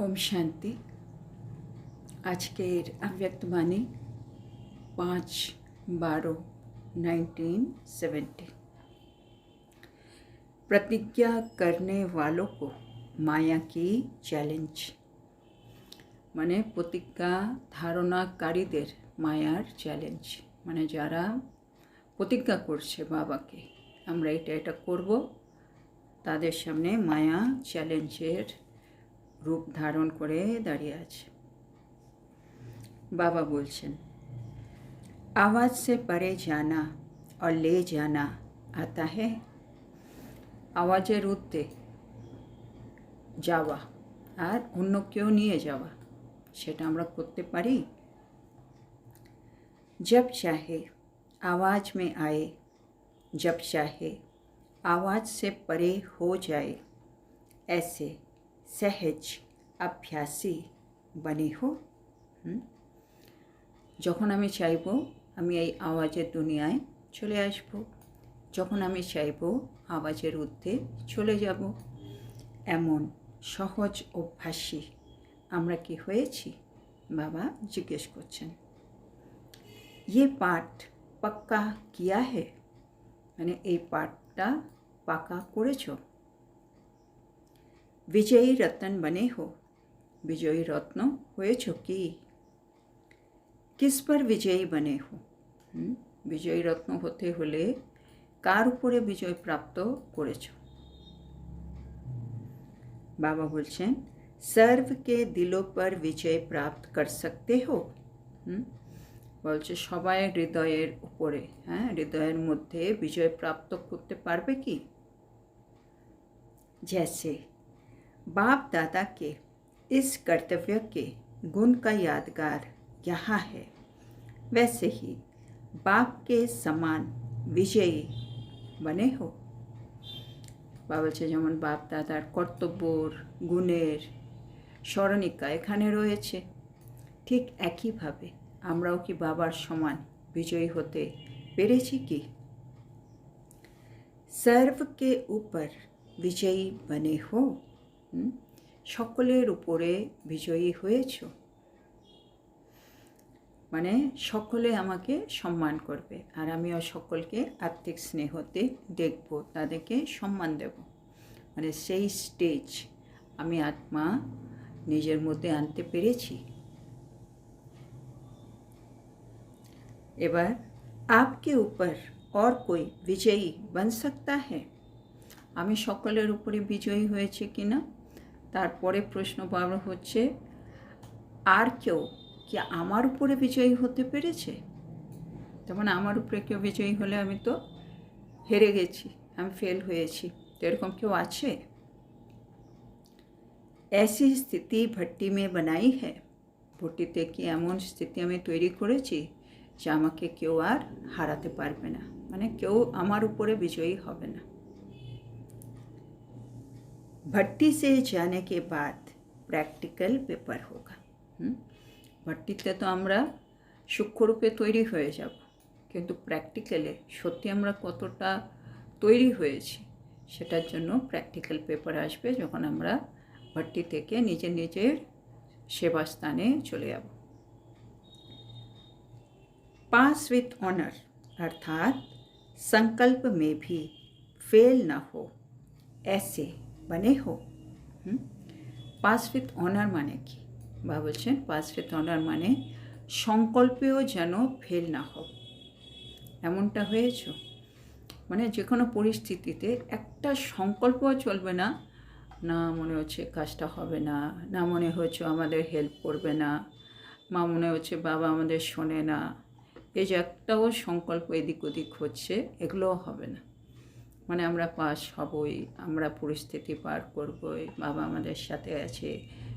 ওম শান্তি আজকের আব্যক্তবাণী পাঁচ বারো नाइनटीन सेवेंटी प्रतिज्ञा करने वालों को माया की চ্যালেঞ্জ মানে প্রতিজ্ঞা ধারণাকারীদের মায়ার চ্যালেঞ্জ মানে যারা প্রতিজ্ঞা করছে বাবাকে আমরা এটা এটা করব তাদের সামনে মায়া চ্যালেঞ্জের রূপ ধারণ করে দাঁড়িয়ে আছে বাবা বলছেন आवाज़ से परे जाना और ले जाना आता है আওয়াজের ঊর্ধ্বে যাওয়া আর অন্য কেউ নিয়ে যাওয়া সেটা আমরা করতে পারি जब चाहे आवाज़ में आए जब चाहे आवाज़ से परे हो जाए ऐसे सहज अभ्यासी बने हो হুম? যখন আমি চাইব আমি এই আওয়াজের দুনিয়ায় চলে আসব যখন আমি চাইব আওয়াজের ঊর্ধ্বে চলে যাব এমন সহজ অভ্যাসী আমরা কি হয়েছি বাবা জিজ্ঞেস করছেন ইয়ে পাঠ পাক্কা কিয়া হে মানে এই পাঠটা পাকা করেছ বিজয়ী রত্ন বনে হো বিজয়ী রত্ন হয়েছ কি কিস পর বিজয়ী বনে হো? বিজয়ী রত্ন হতে হলে কার উপরে বিজয় প্রাপ্ত করেছ বাবা বলছেন সর্বকে দিলো পর বিজয় প্রাপ্ত কর সকতে হো? বলছে সবাই হৃদয়ের উপরে হ্যাঁ হৃদয়ের মধ্যে বিজয় প্রাপ্ত করতে পারবে কি जैसे। बाप दादा के इस कर्तव्य के गुण का यादगार यहाँ है वैसे ही बाप के समान विजयी बने हो বাবা বলছে যেমন বাপ দাদার কর্তব্যর গুণের স্মরণিকা এখানে রয়েছে ঠিক একইভাবে আমরাও কি বাবার সমান বিজয়ী হতে পেরেছি কি সর্বকে উপর বিজয়ী বনে হো হুম? সকলের উপরে বিজয়ী হয়েছ মানে সকলে আমাকে সম্মান করবে আর আমিও সকলকে আত্মিক স্নেহতে দেখব তাদেরকে সম্মান দেব মানে সেই স্টেজ আমি আত্মা নিজের মধ্যে আনতে পেরেছি এবার आपके ऊपर और कोई विजयी बन सकता है আমি সকলের উপরে বিজয়ী হয়েছে কি না তারপরে প্রশ্ন হচ্ছে, আর কেউ কি আমার উপরে বিজয়ী হতে পেরেছে? যেমন আমার উপরে কেউ বিজয়ী হলে আমি তো হেরে গেছি, আমি ফেল হয়েছি। তো এরকম কেউ আছে? ऐसी স্থিতি ভট্টি মে বানাই হ্যাঁ ভট্টিতে কি এমন স্থিতি আমি তৈরি করেছি যে আমাকে কেউ আর হারাতে পারবে না? মানে কেউ আমার উপরে বিজয়ী হবে না। भट्टी से जाने के बाद প্র্যাকটিক্যাল পেপার হোগা হুম ভট্টিতে তো আমরা সূক্ষ্মরূপে তৈরি হয়ে যাব কিন্তু প্র্যাকটিক্যালে সত্যি আমরা কতটা তৈরি হয়েছি সেটার জন্য প্র্যাকটিক্যাল পেপার আসবে যখন আমরা ভট্টি থেকে নিজের নিজের সেবাস্থানে চলে যাব पास विथ ऑनर अर्थात संकल्प में भी फेल न हो ऐसे মানে হো হুম? পাস উইথ অনার মানে কি? বা বলছেন পাস উইথ অনার মানে সংকল্পেও যেন ফেল না হও। এমনটা হয়েছ? মানে যে কোনো পরিস্থিতিতে একটা সংকল্পও চলবে না না মনে হচ্ছে কাজটা হবে না না মনে হচ্ছে আমাদের হেল্প করবে না মা মনে হচ্ছে বাবা আমাদের শোনে না। এই যে একটাও সংকল্প এদিক ওদিক হচ্ছে, এগুলোও হবে না। মানে আমরা পাস হবই আমরা পরিস্থিতি পার করবই বাবা আমাদের সাথে আছে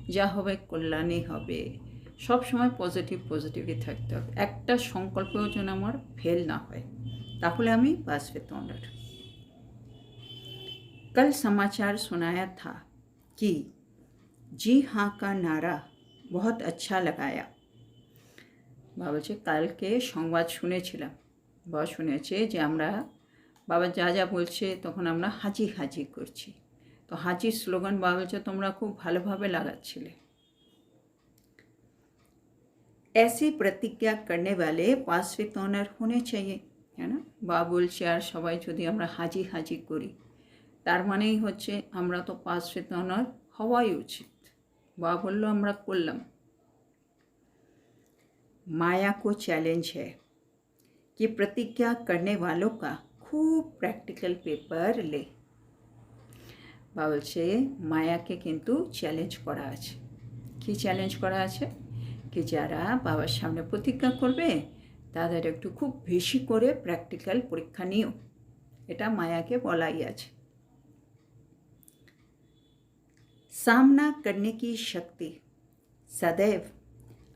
যা হবে কল্যাণই হবে সব সময় পজিটিভ পজিটিভই থাকতে হবে একটা সংকল্পও যেন আমার ফেল না হয় তাহলে আমি পাস পেতে অনার कल समाचार सुनाया था कि जी हाँ का नारा बहुत अच्छा लगाया বাবা বলছে কালকে সংবাদ শুনেছিলাম বাবা শুনেছে যে আমরা বাবা যা যা বলছে তখন আমরা হাজি হাজি করছি তো হাজির স্লোগান বাবা বলছে তোমরা খুব ভালোভাবে লাগাচ্ছিলে ऐसी प्रतिज्ञा करने वाले পাস উইথ অনার होने चाहिए है না বা বলছে আর সবাই যদি আমরা হাজি হাজি করি তার মানেই হচ্ছে আমরা তো পাস উইথ অনার হওয়াই উচিত বা বললো আমরা করলাম माया को चैलेंज है कि प्रतिज्ञा करने वालों का खूब प्रैक्टिकल पेपर ले বা বলছে মায়াকে কিন্তু চ্যালেঞ্জ করা আছে কি চ্যালেঞ্জ করা আছে কি যারা বাবার সামনে প্রতিজ্ঞা করবে তাদের একটু খুব বেশি করে প্র্যাকটিক্যাল পরীক্ষা নিও এটা মায়াকে বলাই আছে सामना करने की शक्ति सदैव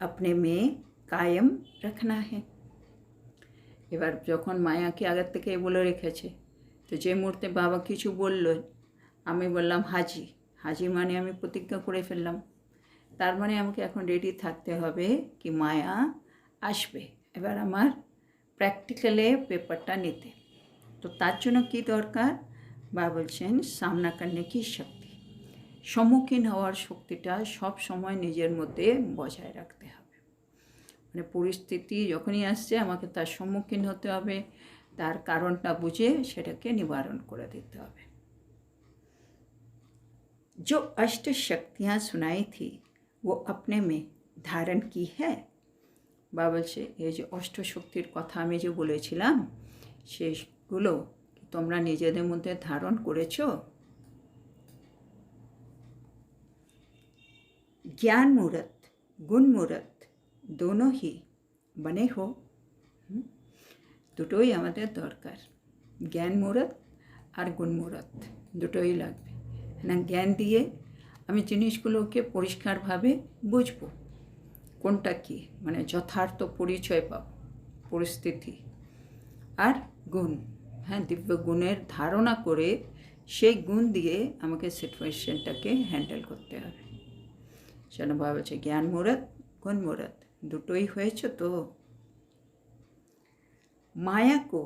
अपने में कायम रखना है এবার যখন মায়াকে আগের থেকে বলে রেখেছে, তো যে মুহূর্তে বাবা কিছু বলল, আমি বললাম, হাজি হাজি মানে আমি প্রতিজ্ঞা করে ফেললাম। তার মানে আমাকে এখন রেডি থাকতে হবে কি মায়া আসবে। এবার আমার প্র্যাকটিক্যালে পেপারটা নিতে। তো তার জন্য কী দরকার? বা বলছেন সামনা করনে কি শক্তি? সম্মুখীন হওয়ার শক্তিটা সব সময় নিজের মধ্যে বজায় রাখতে মানে পরিস্থিতি যখনই আসছে আমাকে তার সম্মুখীন হতে হবে তার কারণটা বুঝে সেটাকে নিবারণ করে দিতে হবে जो अष्ट शक्तियाँ सुनाई थी वो अपने में धारण की है বা বলছে এই যে অষ্টশক্তির কথা আমি যে বলেছিলাম সেগুলো কি তোমরা নিজেদের মধ্যে ধারণ করেছো ज्ञान मूर्त गुण मूर्त দোনো হি বনে হো দুটোই আমাদের দরকার জ্ঞান মুহূর্ত আর গুণ মুহূর্ত দুটোই লাগবে না জ্ঞান দিয়ে আমি জিনিসগুলোকে পরিষ্কারভাবে বুঝব কোনটা কী মানে যথার্থ পরিচয় পাব পরিস্থিতি আর গুণ হ্যাঁ দিব্য গুণের ধারণা করে সেই গুণ দিয়ে আমাকে সিচুয়েশনটাকে হ্যান্ডেল করতে হবে সেটা ভাবছে জ্ঞান মুহূর্ত গুণ মুহূর্ত দুটোই হয়েছে তো माया को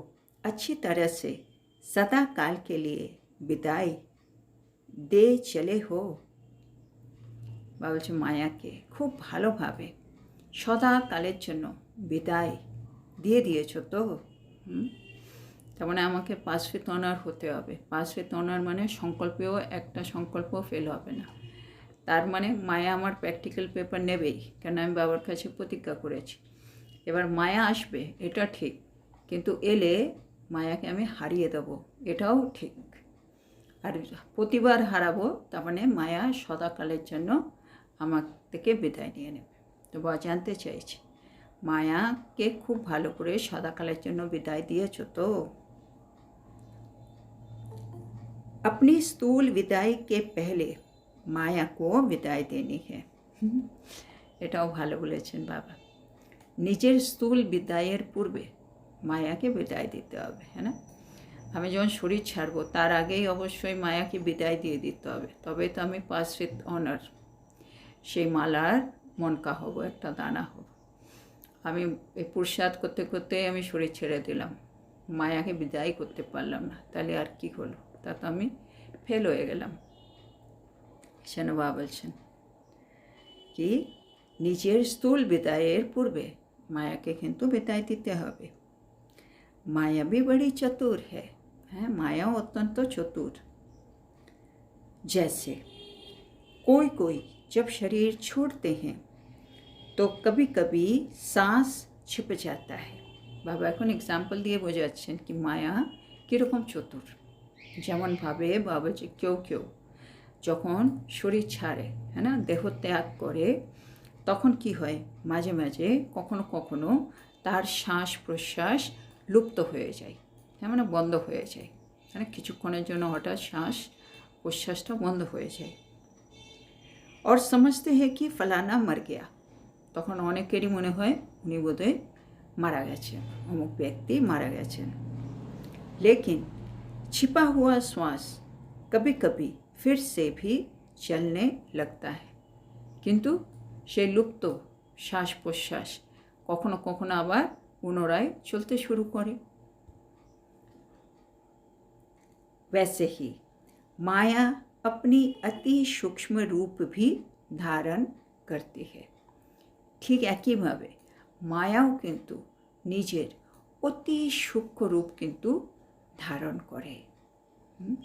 अच्छी तरह से सदा काल के लिए विदाई দে চলে হো বা বলছে মায়াকে খুব ভালোভাবে সদা কালের জন্য বিদায় দিয়ে দিয়েছ তো হুম? তার মানে আমাকে পাস উইথ অনার হতে হবে পাস উইথ অনার মানে সংকল্পেও একটা সংকল্প ফেল হবে না তার মানে মায়া আমার প্র্যাকটিক্যাল পেপার নেবেই কেন আমি বাবার কাছে প্রতিজ্ঞা করেছি এবার মায়া আসবে এটা ঠিক কিন্তু এলে মায়াকে আমি হারিয়ে দেবো এটাও ঠিক আর প্রতিবার হারাবো তার মানে মায়া সদাকালের জন্য আমার থেকে বিদায় নিয়ে নেবে তো বা জানতে চাইছি মায়াকে খুব ভালো করে সদাকালের জন্য বিদায় দিয়েছ তো अपनी स्थूल विदाई के पहले মায়াকেও বিদায় দেনি হে। এটাও ভালো বলেছেন বাবা। নিজের স্থূল বিদায়ের পূর্বে মায়াকে বিদায় দিতে হবে হ্যাঁ না? আমি যখন শরীর ছাড়বো, তার আগেই অবশ্যই মায়াকে বিদায় দিয়ে দিতে হবে। তবে তো আমি পাশ্রিত অনার সেই মালার মনকা হব, একটা দানা হব। আমি এই পুরসাদ করতে করতে আমি শরীর ছেড়ে দিলাম। মায়াকে বিদায় করতে পারলাম না, তাহলে আর কি হলো? তা তো আমি ফেল হয়ে গেলাম। সেন বাবা বলছেন কি নিজের স্থূল বিদায়ের পূর্বে মায়াকে কিন্তু বিদায় দিতে হবে माया भी बड़ी चतुर है है माया अत्यंत चतुर जैसे कोई कोई जब शरीर छोड़ते हैं तो कभी कभी सांस छिप जाता है বাবা এখন এক্সাম্পল দিয়ে বোঝাচ্ছেন কি মায়া কীরকম চতুর যেমনভাবে বাবা যে কেউ কেউ যখন শরীর ছাড়ে হ্যাঁ না দেহ ত্যাগ করে তখন কি হয় মাঝে মাঝে কখনো কখনো তার শ্বাস প্রশ্বাস লুপ্ত হয়ে যায় তার মানে বন্ধ হয়ে যায় মানে কিছুক্ষণের জন্য হঠাৎ শ্বাস প্রশ্বাসটা বন্ধ হয়ে যায় और समझते हैं कि फलाना मर गया তখন অনেকেরই মনে হয় উনি বোধহয় মারা গেছেন অমুক ব্যক্তি মারা গেছেন लेकिन छिपा हुआ श्वास कभी कभी फिर से भी चलने लगता है কিন্তু সেই লুপ্ত শ্বাস প্রশ্বাস কখনো কখনো আবার পুনরায় চলতে শুরু করে वैसे ही माया अपनी अति सूक्ष्म रूप भी धारण करती है ঠিক একইভাবে মায়াও কিন্তু নিজের অতি সূক্ষ্ম রূপ কিন্তু ধারণ করে হুম?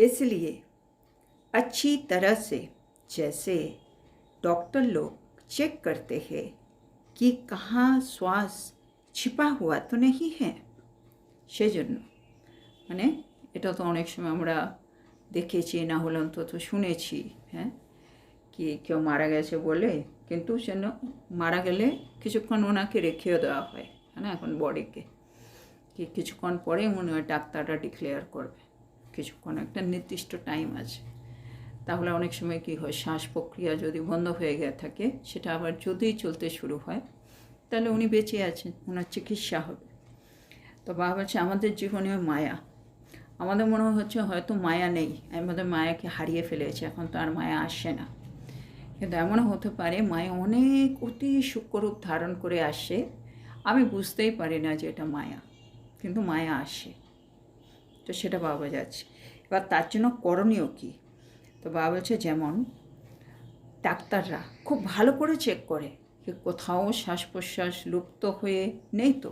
इसलिए अच्छी तरह से जैसे डॉक्टर लोग चेक करते हैं कि कहाँ श्वास छिपा हुआ तो नहीं है সেজন্য মানে এটা তো অনেক সময় আমরা দেখেছি না হলে অন্তত শুনেছি হ্যাঁ কি কেউ মারা গেছে বলে কিন্তু যেন মারা গেলে কিছুক্ষণ ওনাকে রেখেও দেওয়া হয় হ্যাঁ না এখন বডিকে কি কিছুক্ষণ পরে মনে হয় ডাক্তাররা ডিক্লেয়ার করবে কিছুক্ষণ একটা নির্দিষ্ট টাইম আছে। তাহলে অনেক সময় কি হয়, শ্বাস প্রক্রিয়া যদি বন্ধ হয়ে গিয়ে থাকে, সেটা আবার যদি চলতে শুরু হয়, তাহলে উনি বেঁচে আছেন ওনার চিকিৎসা হবে। তো বাবা বলছে, আমাদের জীবনেও মায়া। আমাদের মনে হচ্ছে হয়তো মায়া নেই আমাদের মায়াকে হারিয়ে ফেলেছে, এখন তো আর মায়া আসে না। কিন্তু এমনও হতে পারে, মায়া অনেক অতি সূক্ষ্মরূপ ধারণ করে আসে, আমি বুঝতেই পারি না যে এটা মায়া, কিন্তু মায়া আসে। তো সেটা বাবা যাচ্ছে এবার তার জন্য করণীয় কী তো বাবা বলছে যেমন ডাক্তাররা খুব ভালো করে চেক করে যে কোথাও শ্বাস প্রশ্বাস লুপ্ত হয়ে নেই তো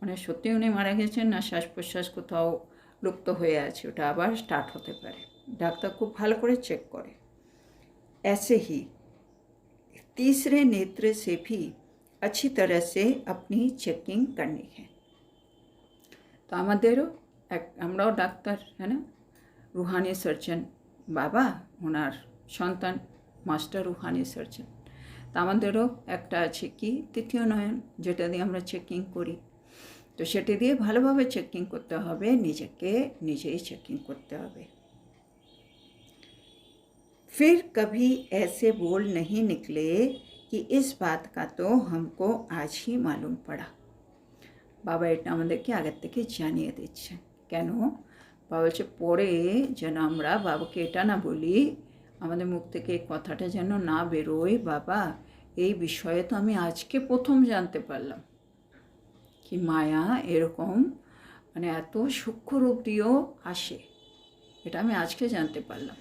মানে সত্যি উনি মারা গেছেন না শ্বাস প্রশ্বাস কোথাও লুপ্ত হয়ে আছে ওটা আবার স্টার্ট হতে পারে ডাক্তার খুব ভালো করে চেক করে ऐसे ही तीसरे नेत्र से भी अच्छी तरह से अपनी चेकिंग करनी है তো আমাদেরও এক আমরাও ডাক্তার হ্যাঁ না রুহানি সার্জন বাবা ওনার সন্তান মাস্টার রুহানি সার্জন তা আমাদেরও একটা আছে কি তৃতীয় নয়ন যেটা দিয়ে আমরা চেকিং করি তো সেটা দিয়ে ভালোভাবে চেকিং করতে হবে নিজেকে নিজেই চেকিং করতে হবে फिर कभी ऐसे बोल नहीं निकले कि इस बात का तो हमको आज ही मालूम पड़ा বাবা এটা আমাদেরকে আগের থেকে জানিয়ে দিচ্ছেন কেন বাবা বলছে পরে যেন আমরা বাবাকে এটা না বলি আমাদের মুখ থেকে এই কথাটা যেন না বেরোয় বাবা এই বিষয়ে তো আমি আজকে প্রথম জানতে পারলাম কি মায়া এরকম মানে এত সূক্ষ্ম রূপ দিয়েও আসে এটা আমি আজকে জানতে পারলাম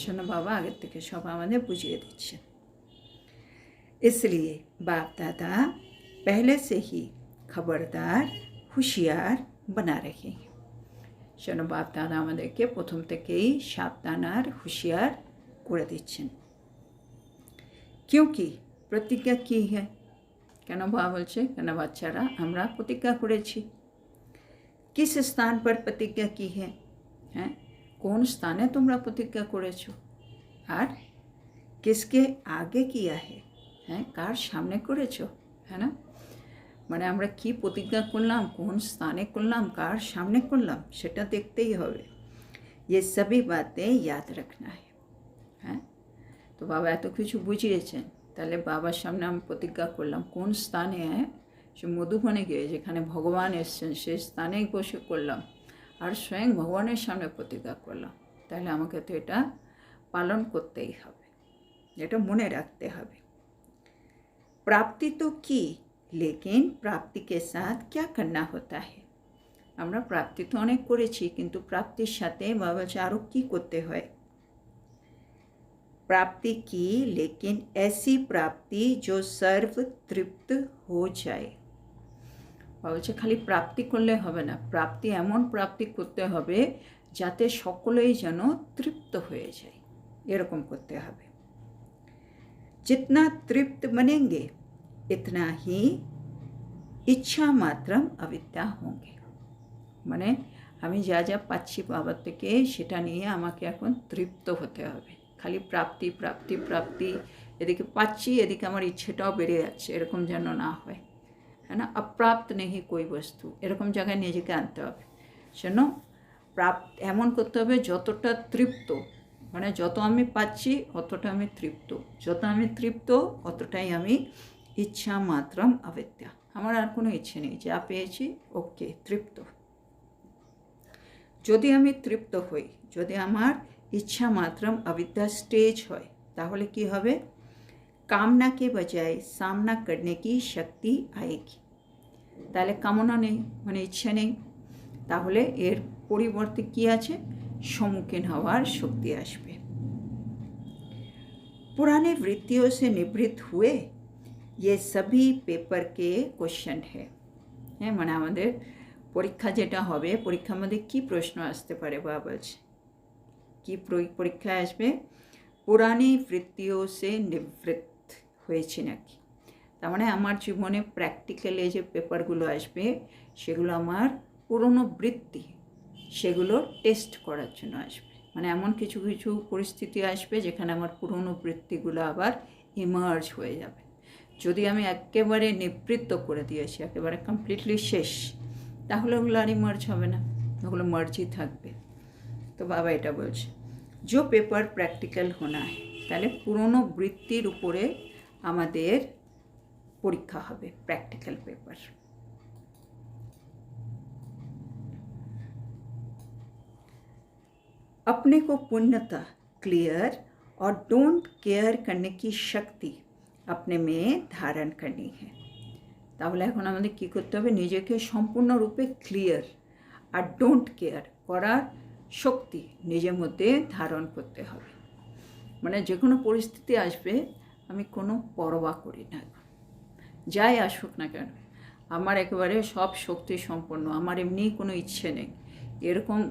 জন্য বাবা আগের থেকে সব আমাদের বুঝিয়ে দিচ্ছেন इसलिए बाप दादा पहले से ही খবরদার হুঁশিয়ার বানা রেখে শোনো বাপ দাদা আমাদেরকে প্রথম থেকেই সাবধান আর হুঁশিয়ার করে দিচ্ছেন क्योंकि প্রতিজ্ঞা কী হ্যাঁ কেন বাবা বলছে কেন বাচ্চারা আমরা প্রতিজ্ঞা করেছি কিস স্থান পর প্রতিজ্ঞা কি হ্যাঁ হ্যাঁ কোন স্থানে তোমরা প্রতিজ্ঞা করেছো আর কিসকে আগে কিয়া হে হ্যাঁ কার সামনে করেছো হ্যাঁ না মানে আমরা কি প্রতিজ্ঞা করলাম কোন স্থানে করলাম কার সামনে করলাম সেটা দেখতেই হবে ये सभी बातें याद रखना है হ্যাঁ তো বাবা এত কিছু বুঝিয়েছেন তাহলে বাবার সামনে আমি প্রতিজ্ঞা করলাম কোন স্থানে হ্যাঁ সে মধুবনে গিয়ে যেখানে ভগবান এসছেন সেই স্থানেই বসে করলাম আর স্বয়ং ভগবানের সামনে প্রতিজ্ঞা করলাম তাহলে আমাকে তো এটা পালন করতেই হবে এটা মনে রাখতে হবে प्राप्ति तो की लेकिन प्राप्ति के साथ क्या करना होता है আমরা প্রাপ্তি তো অনেক করেছি কিন্তু প্রাপ্তির সাথে বাবা বলছে আরও কী করতে হয় प्राप्ति की लेकिन ऐसी प्राप्ति जो सर्व तृप्त हो जाए বাবা বলছে খালি প্রাপ্তি করলে হবে না প্রাপ্তি এমন প্রাপ্তি করতে হবে যাতে সকলেই যেন তৃপ্ত হয়ে যায় এরকম করতে হবে जितना तृप्त बनेंगे इतना ही ইচ্ছা মাত্রম অবিদ্যা হোঙ্গে মানে আমি যা যা পাচ্ছি বাবার থেকে সেটা নিয়ে আমাকে এখন তৃপ্ত হতে হবে খালি প্রাপ্তি প্রাপ্তি প্রাপ্তি এদিকে পাচ্ছি এদিকে আমার ইচ্ছেটাও বেড়ে যাচ্ছে এরকম যেন না হয় হ্যাঁ না অপ্রাপ্ত নেই কই বস্তু এরকম জায়গায় নিজেকে আনতে হবে সেজন্য প্রাপ এমন করতে হবে যতটা তৃপ্ত মানে যত আমি পাচ্ছি অতটা আমি তৃপ্ত যত আমি তৃপ্ত অতটাই আমি ইচ্ছা মাত্রম অবিদ্যা আমার আর কোনো ইচ্ছে নেই, যা পেয়েছি, ওকে, তৃপ্ত। যদি আমি তৃপ্ত হই, যদি আমার ইচ্ছা মাত্রম অবিদ্যা স্টেজ হয়, তাহলে কি হবে? কামনাকে বজায় সামনা করনে কি শক্তি আয়েগি। তাহলে কামনা নেই মানে ইচ্ছে নেই। তাহলে এর পরিবর্তে কি আছে? সম্মুখীন হওয়ার শক্তি আসবে। পুরানে বৃত্তিও সে নিবৃত্ত হয়ে ये সবই পেপারকে কোশ্চেন হ্যাঁ হ্যাঁ মানে আমাদের পরীক্ষা যেটা হবে পরীক্ষার মধ্যে কী প্রশ্ন আসতে পারে বা বলছে কী পরীক্ষায় আসবে পুরানি বৃত্তিও সে নিবৃত্ত হয়েছে নাকি তার মানে আমার জীবনে প্র্যাকটিক্যালে যে পেপারগুলো আসবে সেগুলো আমার পুরনো বৃত্তি সেগুলো টেস্ট করার জন্য আসবে মানে এমন কিছু কিছু পরিস্থিতি আসবে যেখানে আমার পুরনো বৃত্তিগুলো আবার ইমার্জ হয়ে যাবে যদি আমি একেবারে নিবৃত্ত করে দিয়েছি একেবারে কমপ্লিটলি শেষ তাহলে ওগুলো আর ইমার্জ হবে না ওগুলো মার্জই থাকবে তো বাবা এটা বলছে যে পেপার প্র্যাকটিক্যাল হোনা তাহলে পুরনো বৃত্তির উপরে আমাদের পরীক্ষা হবে প্র্যাকটিক্যাল পেপার अपने को पूर्णतः क्लियर और डोंट केयर करने की शक्ति আপনি মেয়ে ধারণ করি হ্যাঁ তাহলে এখন আমাদের কী করতে হবে? নিজেকে সম্পূর্ণরূপে ক্লিয়ার আর ডোন্ট কেয়ার করার শক্তি নিজের মধ্যে ধারণ করতে হবে। মানে যে কোনো পরিস্থিতি আসবে, আমি কোনো পরবা করি না। যাই আসুক না কেন, আমার একেবারে সব শক্তি সম্পন্ন আমার এমনি কোনো ইচ্ছে নেই। এরকম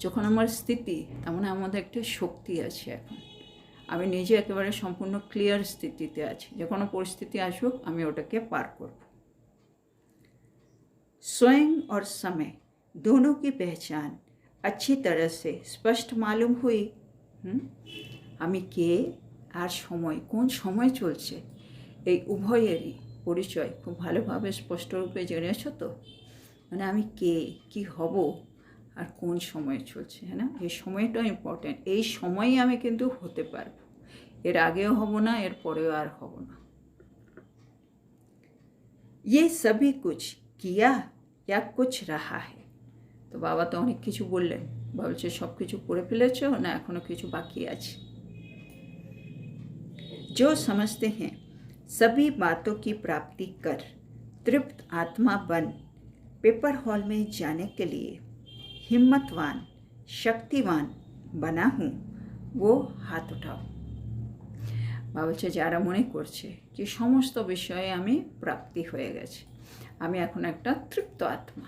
যখন আমার স্থিতি তেমন মানে আমাদের একটা শক্তি আছে এখন। আমি নিজে একেবারে সম্পূর্ণ ক্লিয়ার স্থিতিতে আছি যে কোনো পরিস্থিতি আসুক আমি ওটাকে পার করব स्वयं और समय दोनों की पहचान अच्छी तरह से स्पष्ट मालूम हुई হুম আমি কে আর সময় কোন সময় চলছে এই উভয়েরই পরিচয় খুব ভালোভাবে স্পষ্টরূপে জেনেছো তো মানে আমি কে কি হব আর কোন সময় চলছে হ্যাঁ না এই সময়টা ইম্পর্ট্যান্ট এই সময়ই আমি কিন্তু হতে পারবো এর আগেও হব না এর পরেও আর হব না ये सभी कुछ किया या कुछ रहा है তো বাবা তো অনেক কিছু বললেন বাবা বলছে সব কিছু করে ফেলেছো না এখনও কিছু বাকি আছে जो समझते हैं सभी बातों की प्राप्ति कर तृप्त आत्मा बन पेपर हॉल में जाने के लिए हिम्मतवान शक्तिवान बना हूँ वो हाथ उठाओ বা বলছে যারা মনে করছে যে সমস্ত বিষয়ে আমি প্রাপ্তি হয়ে গেছে আমি এখন একটা তৃপ্ত আত্মা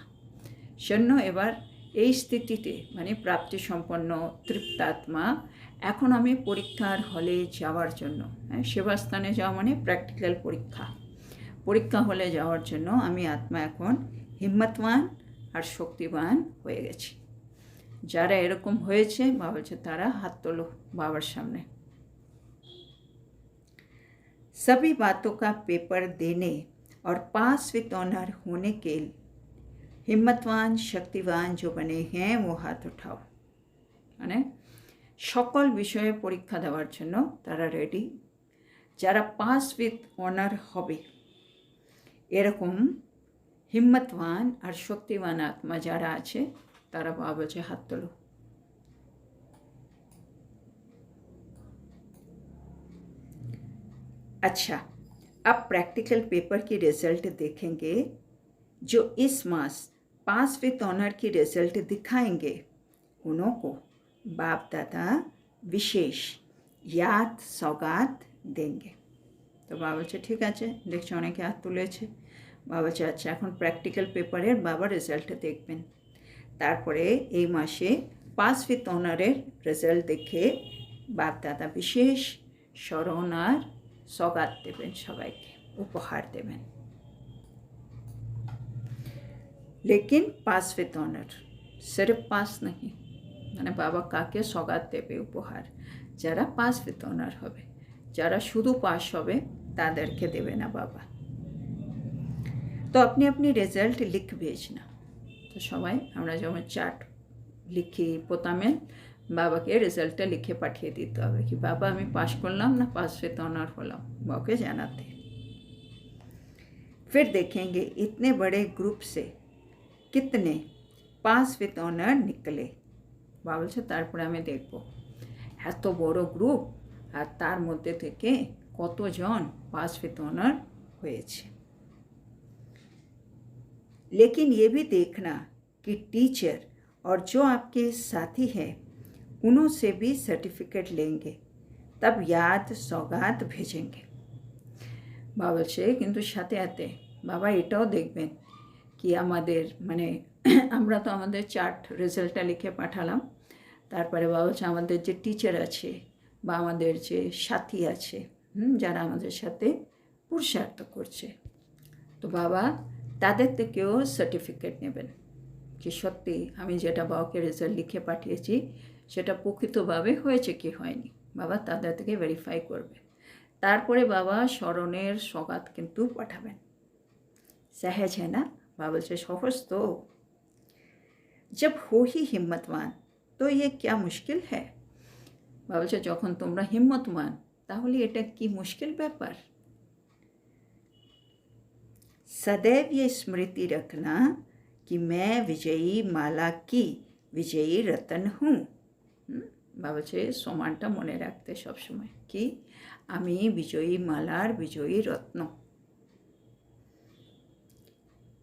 সেজন্য এবার এই স্থিতিতে মানে প্রাপ্তি সম্পন্ন তৃপ্ত আত্মা এখন আমি পরীক্ষার হলে যাওয়ার জন্য হ্যাঁ সেবাস্থানে যাওয়া মানে প্র্যাকটিক্যাল পরীক্ষা পরীক্ষা হলে যাওয়ার জন্য আমি আত্মা এখন হিম্মতবান আর শক্তিবান হয়ে গেছি যারা এরকম হয়েছে বা বলছে তারা হাত তোলো বাবার সামনে सभी बातों का पेपर देने और पास विथ ऑनर होने के हिम्मतवान शक्तिवान जो बने हैं वो हाथ उठाओ মানে সকল বিষয়ে পরীক্ষা দেওয়ার জন্য তারা রেডি যারা পাস উইথ অনার হবে এরকম हिम्मतवान और शक्तिवान आत्मा जरा આ છે તારા हाथ છે હાથલો अच्छा अब प्रैक्टिकल पेपर की रिज़ल्ट देखेंगे, जो इस मास पास विथ ऑनर की रिज़ल्ट दिखाएँगे उनको को बाप दादा विशेष याद सौगात देंगे। तो बाबा ठीक है लिखने के हाथ तुले বাবা বলছে আচ্ছা এখন প্র্যাকটিক্যাল পেপারের বাবা রেজাল্ট দেখবেন তারপরে এই মাসে পাস উইথ অনারের রেজাল্ট দেখে বাপ দাদা বিশেষ স্মরণ আর সগাত দেবেন সবাইকে উপহার দেবেন लेकिन पास विथ ऑनर सिर्फ पास नहीं মানে বাবা কাকে সগাত দেবে উপহার যারা পাস উইথ অনার হবে যারা শুধু পাস হবে তাদেরকে দেবে না বাবা তো আপনি আপনি রেজাল্ট লিখ भेजना তো সবাই আমরা যেমন চার্ট লিখি পোতামে বাবাকে রেজাল্টটা লিখে পাঠিয়ে দিতে হবে কি বাবা আমি পাস করলাম না পাস উইথ অনার হলাম বাবাকে জানাতে फिर देखेंगे इतने बड़े ग्रुप से कितने পাস উইথ অনার নিকলে বা বলছে তারপরে আমি দেখব এত বড় গ্রুপ আর তার মধ্যে থেকে কতজন পাস উইথ অনার হয়েছে लेकिन ये भी देखना कि टीचर और जो आपके साथी हैं उन्हों से भी सर्टिफिकेट लेंगे तब याद सौगात भेजेंगे বাবা বলছে কিন্তু সাথে সাথে বাবা এটাও দেখবেন কি আমাদের মানে আমরা তো আমাদের চার্ট রেজাল্টটা লিখে পাঠালাম তারপরে বাবা বলছে আমাদের যে টিচার আছে বা আমাদের যে সাথী আছে হুম, যারা আমাদের সাথে পুরুষার্থ করছে তো বাবা তাদের থেকেও সার্টিফিকেট নেবেন। যে সত্যি আমি যেটা বাবাকে রেজাল্ট লিখে পাঠিয়েছি, সেটা প্রকৃতভাবে হয়েছে কি হয়নি, বাবা তাদের থেকে ভেরিফাই করবে। তারপরে বাবা স্মরণের সগাত কিন্তু পাঠাবেন। সহজ হ্যাঁ না? বাবা বলছে, সহজ তো। যে হোহি হিম্মতমান, তো ইয়ে ক্যা মুশকিল হ্যাঁ বাবা বলছে, যখন তোমরা হিম্মতমান, তাহলে এটা কি মুশকিল ব্যাপার? सदैव ये स्मृति रखना कि मैं विजयी माला की विजयी रतन हूँ হুম? বাবা বলছে সমানটা মনে রাখতে সবসময় কি আমি বিজয়ী মালার বিজয়ী রত্ন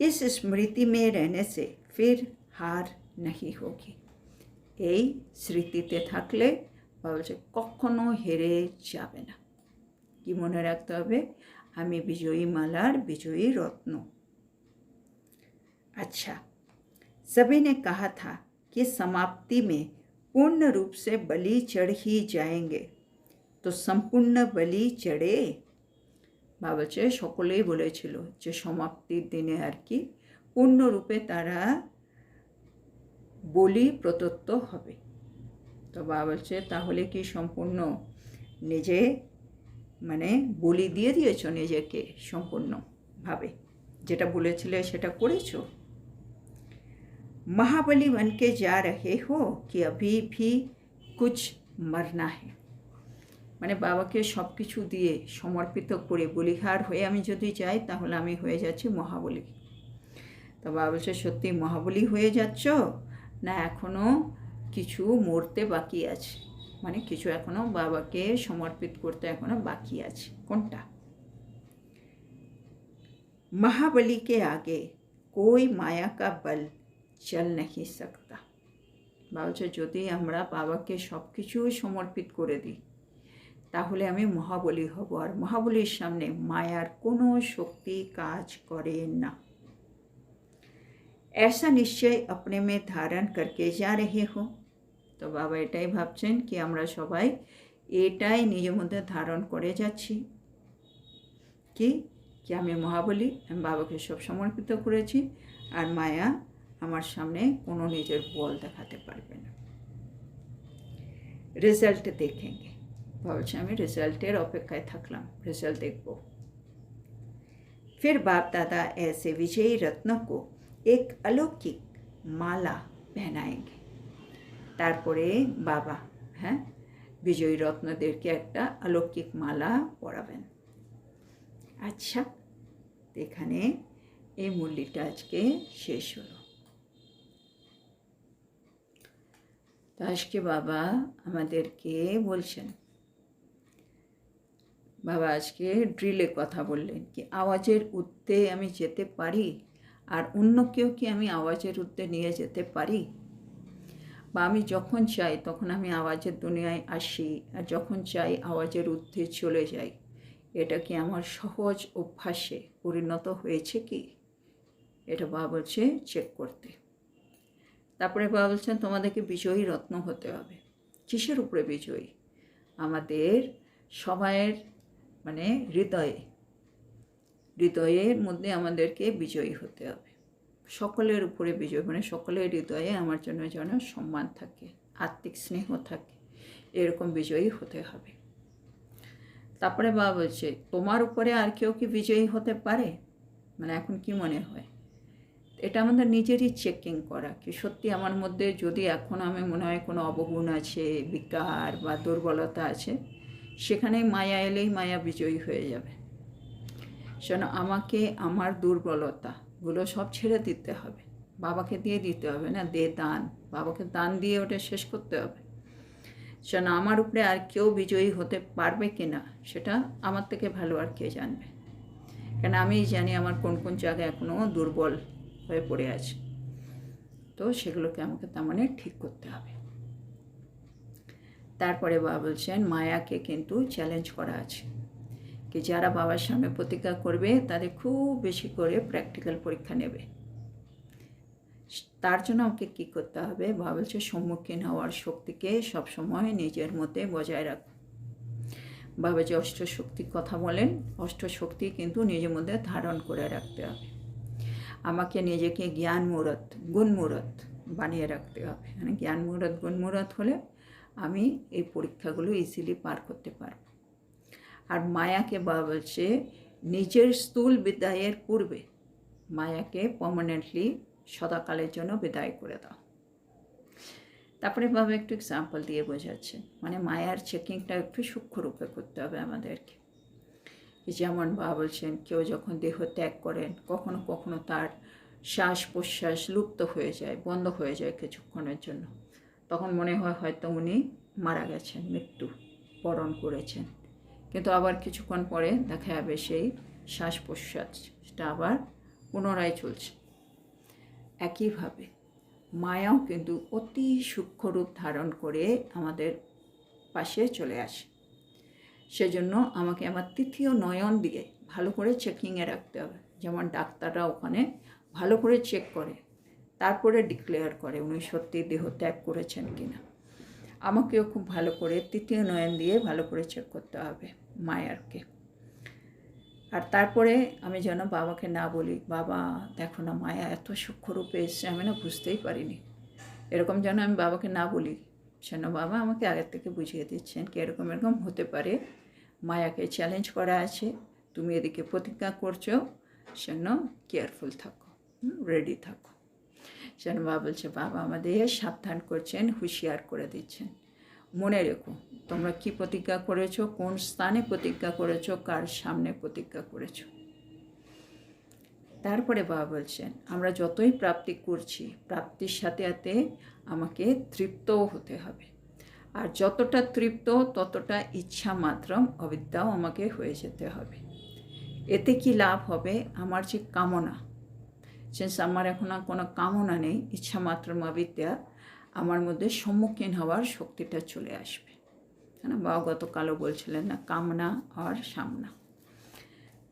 इस स्मृति में रहने से फिर हार नहीं होगी এই স্মৃতিতে থাকলে বাবা বলছে কখনো হেরে যাবে না কি মনে রাখতে হবে আমি বিজয়ী মালার বিজয়ী রত্ন अच्छा सभी ने कहा था कि समाप्ति में पूर्ण रूप से बलि चढ़ ही जाएंगे তো সম্পূর্ণ বলি চড়ে বাবা বলছে সকলেই বলেছিল যে সমাপ্তির দিনে আর কি পূর্ণরূপে তারা বলি প্রদত্ত হবে তো বাবা বলছে তাহলে কি সম্পূর্ণ নিজে মানে বলি দিয়ে দিয়েছ নিজেকে সম্পূর্ণভাবে যেটা বলেছিলে সেটা করেছো महाबली बन के जा रहे हो कि अभी भी कुछ मरना है মানে বাবাকে সব কিছু দিয়ে সমর্পিত করে বলিহার হয়ে আমি যদি যাই তাহলে আমি হয়ে যাচ্ছি মহাবলী তো বাবা বলছে সত্যি মহাবলী হয়ে যাচ্ছ না এখনও কিছু মরতে বাকি আছে মানে কিছু এখনও বাবাকে সমর্পিত করতে এখনও বাকি আছে কোনটা महाबली के आगे कोई माया का बल চল नहीं सकता বাবা বলছে যদি আমরা বাবাকে সব কিছু সমর্পিত করে দিই তাহলে আমি মহাবলী হব আর মহাবলীর সামনে মায়ার কোনো শক্তি কাজ করে না ऐसा निश्चय अपने में धारण करके जा रहे हो তো বাবা এটাই ভাবছেন কি আমরা সবাই এটাই নিজের মধ্যে ধারণ করে যাচ্ছি কি কি আমি মহাবলী আমি বাবাকে সব সমর্পিত করেছি আর মায়া আমার সামনে কোনো নিজের বল দেখাতে পারবে না রেজাল্ট দেখেঙ্গে ভাবছি আমি রেজাল্টের অপেক্ষায় থাকলাম রেজাল্ট দেখব फिर बाप दादा ऐसे विजयी रत्न को एक अलौकिक माला पहनाएंगे তারপরে বাবা হ্যাঁ? বিজয়ী রত্নদেরকে একটা অলৌকিক মালা পরাবেন। আচ্ছা এখানে এই মূল্যটা আজকে শেষ হলো। তো আজকে বাবা আমাদেরকে বলছেন, বাবা আজকে ড্রিলে কথা বললেন কি আওয়াজের উত্তে আমি যেতে পারি? আর অন্য কেউ কি আমি আওয়াজের উত্তে নিয়ে যেতে পারি? বা আমি যখন চাই তখন আমি আওয়াজের দুনিয়ায় আসি আর যখন চাই আওয়াজের ঊর্ধ্বে চলে যাই। এটা কি আমার সহজ অভ্যাসে পরিণত হয়েছে কি? এটা বা বলছে, চেক করতে। তারপরে বা বলছেন, তোমাদেরকে বিজয়ী রত্ন হতে হবে। কিসের উপরে বিজয়ী? আমাদের সবাইয়ের মানে হৃদয়ে। হৃদয়ের মধ্যে আমাদেরকে বিজয়ী হতে হবে। সকলের উপরে বিজয় মানে সকলের হৃদয়ে আমার জন্য যেন সম্মান থাকে, আত্মিক স্নেহ থাকে, এরকম বিজয়ী হতে হবে। তারপরে বাবা বলছে, তোমার উপরে আর কেউ কি বিজয়ী হতে পারে? মানে এখন কি মনে হয়? এটা আমাদের নিজেরই চেকিং করা কি সত্যি আমার মধ্যে যদি এখন আমি মনে হয় কোনো অবগুণ আছে, বিকার বা দুর্বলতা আছে, সেখানে মায়া এলেই মায়া বিজয়ী হয়ে যাবে। শোনো আমাকে আমার দুর্বলতাগুলো সব ছেড়ে দিতে হবে। বাবাকে দিয়ে দিতে হবে না, দে দান। বাবাকে দান দিয়ে ওটা শেষ করতে হবে। শোনো আমার উপরে আর কেউ বিজয়ী হতে পারবে কি না সেটা আমার থেকে ভালো আর কে জানবে? কেন আমি জানি আমার কোন কোন জায়গায় এখনও দুর্বল হয়ে পড়ে আছে। তো সেগুলোকে আমাকে তার মানে ঠিক করতে হবে। তারপরে বাবা বলছেন, মায়াকে কিন্তু চ্যালেঞ্জ করা আছে। কি যারা বাবার সামনে প্রতিজ্ঞা করবে, তাদের খুব বেশি করে প্র্যাকটিক্যাল পরীক্ষা নেবে। তার জন্য আমাকে কী করতে হবে? বলছে সম্মুখীন হওয়ার শক্তিকে সবসময় নিজের মধ্যে বজায় রাখ। বাবা যে অষ্টশক্তির কথা বলেন অষ্ট শক্তি কিন্তু নিজের মধ্যে ধারণ করে রাখতে হবে। আমাকে নিজেকে জ্ঞান মুহূর্ত গুণ বানিয়ে রাখতে হবে। মানে জ্ঞান মুহূর্ত গুণ হলে আমি এই পরীক্ষাগুলো ইজিলি পার করতে পারব। আর মায়াকে বাবা বলছে, নিজের স্থূল বিদায়ের পূর্বে মায়াকে পার্মানেন্টলি সদাকালের জন্য বিদায় করে দাও। তারপরে বাবা একটু এক্সাম্পল দিয়ে বোঝাচ্ছে। মানে মায়ার চেকিংটা একটু সূক্ষ্ম রূপে করতে হবে আমাদেরকে। যেমন বাবা বলছেন, কেউ যখন দেহ ত্যাগ করেন, কখনো কখনো তার শ্বাস প্রশ্বাস লুপ্ত হয়ে যায়, বন্ধ হয়ে যায় কিছুক্ষণের জন্য। তখন মনে হয় হয়তো উনি মারা গেছেন, মৃত্যু বরণ করেছেন। কিন্তু আবার কিছুক্ষণ পরে দেখা যাবে সেই শ্বাস প্রশ্বাসটা আবার পুনরায় চলছে। একইভাবে মায়াও কিন্তু অতি সূক্ষ্ম রূপ ধারণ করে আমাদের পাশে চলে আসে। সেজন্য আমাকে আমার তৃতীয় নয়ন দিয়ে ভালো করে চেকিংয়ে রাখতে হবে। যেমন ডাক্তাররা ওখানে ভালো করে চেক করে, তারপরে ডিক্লেয়ার করে উনি সত্যি দেহ ত্যাগ করেছেন কিনা। আমাকেও খুব ভালো করে তৃতীয় নয়ন দিয়ে ভালো করে চেক করতে হবে। মায়ারকে। আর তারপরে আমি যেন বাবাকে না বলি, বাবা, দেখো না, মায়া এত সূক্ষ্ম রূপে এসছে, আমি না বুঝতেই পারিনি। এরকম যেন আমি বাবাকে না বলি যেন বাবা আমাকে আগের থেকে বুঝিয়ে দিচ্ছেন কি এরকম এরকম হতে পারে। মায়াকে চ্যালেঞ্জ করা আছে, তুমি এদিকে প্রতিজ্ঞা করছ, সেজন্য কেয়ারফুল থাকো রেডি থাকো। সেন বাবা বলছে, বাবা আমাদের সাবধান করছেন, হুঁশিয়ার করে দিচ্ছেন। মনে রেখো, তোমরা কি প্রতিজ্ঞা করেছ, কোন স্থানে প্রতিজ্ঞা করেছ, কার সামনে প্রতিজ্ঞা করেছ। তারপরে বাবা বলছেন, আমরা যতই প্রাপ্তি করছি, প্রাপ্তির সাথে সাথে আমাকে তৃপ্তও হতে হবে। আর যতটা তৃপ্ত, ততটা ইচ্ছা মাত্রম অবিদ্যাও আমাকে হয়ে যেতে হবে। এতে কি লাভ হবে? আমার যে কামনা সেন্স আমার এখন আর কোনো কামনা নেই, ইচ্ছা মাত্রম অবিদ্যা আমার মধ্যে সম্মুখীন হওয়ার শক্তিটা চলে আসবে। হ্যাঁ বাবা গতকালও বলছিলেন না, কামনা আর সামনা।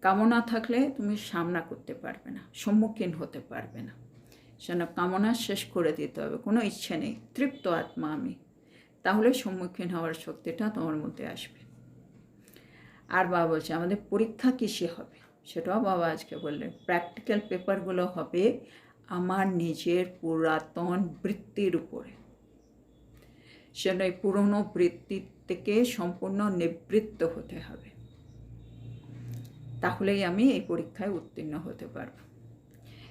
কামনা থাকলে তুমি সামনা করতে পারবে না, সম্মুখীন হতে পারবে না। সেন কামনা শেষ করে দিতে হবে, কোনো ইচ্ছে নেই, তৃপ্ত আত্মা আমি। তাহলে সম্মুখীন হওয়ার শক্তিটা তোমার মধ্যে আসবে। আর বাবা বলছে, আমাদের পরীক্ষা কিসে হবে? সেটাও বাবা আজকে বললেন প্র্যাকটিক্যাল পেপারগুলো হবে আমার নিজের পুরাতন বৃত্তির উপরে। সেন এই পুরনো বৃত্তির থেকে সম্পূর্ণ নিবৃত্ত হতে হবে। তাহলেই আমি এই পরীক্ষায় উত্তীর্ণ হতে পারব।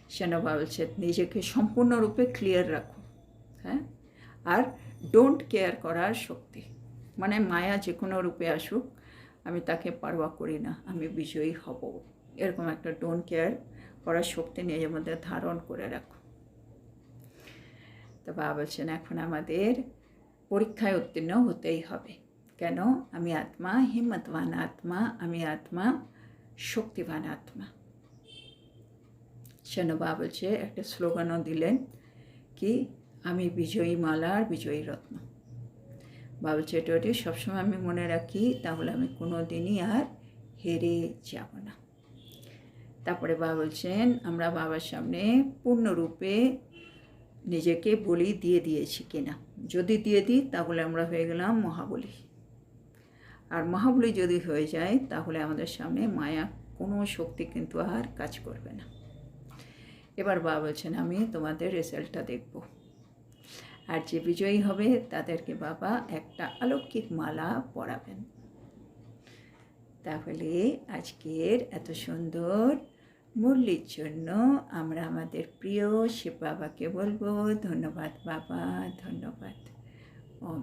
সেন বলছে, নিজেকে সম্পূর্ণরূপে ক্লিয়ার রাখো হ্যাঁ? আর ডোন্ট কেয়ার করার শক্তি। মানে মায়া যে কোনো রূপে আসুক, আমি তাকে পারোয়া করি না, আমি বিজয়ী হব এরকম একটা ডোন্ট কেয়ার করার শক্তি নিজের মধ্যে ধারণ করে রাখো। তো বাবা বলছেন, এখন আমাদের পরীক্ষায় উত্তীর্ণ হতেই হবে। কেন? আমি আত্মা, হিম্মতবান আত্মা, আমি আত্মা, শক্তিবান আত্মা। সেনবা বলছে, একটা স্লোগানও দিলেন কি, আমি বিজয়ী মালার বিজয়ী রত্ন। বা বলছে, এটা সবসময় আমি মনে রাখি, তাহলে আমি কোনো দিনই আর হেরে যাব না। তারপরে বাবা বলছেন, আমরা বাবার সামনে পূর্ণরূপে নিজেকে বলি দিয়ে দিয়েছি কিনা। যদি দিয়ে দিই, তাহলে আমরা হয়ে গেলাম মহাবলী। আর মহাবলী যদি হয়ে যায়, তাহলে আমাদের সামনে মায়া কোনো শক্তি কিন্তু আর কাজ করবে না। এবার বাবা বলছেন, আমি তোমাদের রেজাল্টটা দেখব। আর যে বিজয়ী হবে, তাদেরকে বাবা একটা অলৌকিক মালা পরাবেন। তাহলে আজকের এত সুন্দর মুরলির জন্য আমরা আমাদের প্রিয় শিব বাবাকে বলব ধন্যবাদ বাবা ধন্যবাদ। ওম